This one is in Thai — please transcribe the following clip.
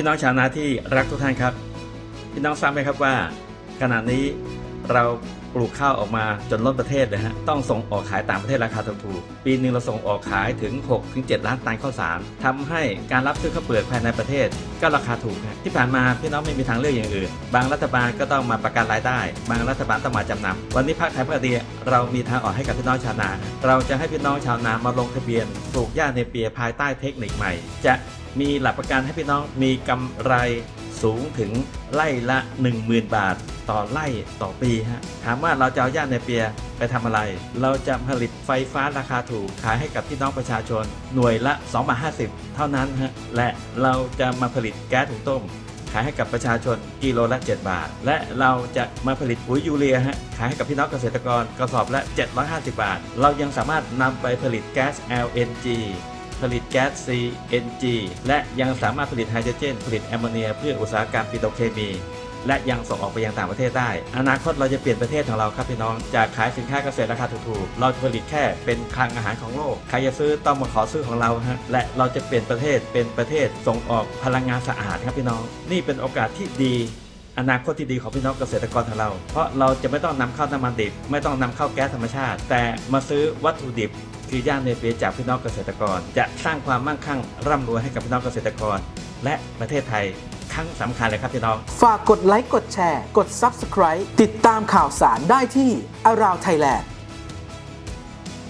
พี่น้องชาวนาที่รักทุกท่านครับ พี่น้องทราบไหมครับว่า ขณะนี้ เราปลูกข้าวออกมาจนล้นประเทศเลยฮะต้องส่งออกขายต่างประเทศราคาถูกปีหนึ่งเราส่งออกขายถึง 6-7 ล้านตันข้าวสารทำให้การรับซื้อข้าวเปลือกภายในประเทศ ก็ราคาถูกที่ผ่านมาพี่น้องไม่มีทางเลือกอย่างอื่น บางรัฐบาลก็ต้องมาประกันรายได้ บางรัฐบาลต้องมาจำนำวันนี้ภาคไทยเพื่อดีเรามีทางออกให้กับพี่น้องชาวนา เราจะให้พี่น้องชาวนามาลงทะเบียนปลูกหญ้าในเปียภายใต้เทคนิคใหม่ จะมีหลักประกันให้พี่น้องมีกำไร สูงถึงไร่ละ 10,000 บาท ต่อไร่ต่อปีฮะถามว่าเราจะเอาย่าในเปียไปทำอะไร เราจะผลิตไฟฟ้าราคาถูกขายให้กับพี่น้องประชาชน หน่วยละ2บาท50 เท่านั้นฮะและเราจะมาผลิตแก๊สถุงต้มขายให้กับประชาชนกิโลละ 7 บาท และเราจะมาผลิตปุ๋ยยูเรียฮะขายให้กับพี่น้องเกษตรกรกระสอบละ 750 บาท เรายังสามารถนำไปผลิตแก๊ส LNG ผลิตแก๊ส CNG และยังสามารถผลิตไฮโดรเจน ผลิตแอมโมเนียเพื่ออุตสาหกรรมปิโตรเคมี และยังส่งออกไปยังต่างประเทศได้ อนาคตเราจะเปลี่ยนประเทศของเราครับพี่น้อง จากขายสินค้าเกษตรราคาถูกๆ เราจะผลิตแค่เป็นคลังอาหารของโลก ใครจะซื้อต้องมาขอซื้อของเราฮะ และเราจะเปลี่ยนประเทศเป็นประเทศส่งออกพลังงานสะอาดครับพี่น้อง นี่เป็นโอกาสที่ดี อนาคตที่ดีของพี่น้องเกษตรกรของเรา เพราะเราจะไม่ต้องนำเข้าน้ำมันดิบ ไม่ต้องนำเข้าแก๊สธรรมชาติ แต่มาซื้อวัตถุดิบคือย่านเนเปียจากพี่น้องเกษตรกร จะสร้างความมั่งคั่งร่ำรวยให้กับพี่น้องเกษตรกร และประเทศไทยครั้งสำคัญเลยครับพี่น้อง ฝากกดไลค์กดแชร์ กด Subscribe ติดตามข่าวสารได้ที่ Around Thailand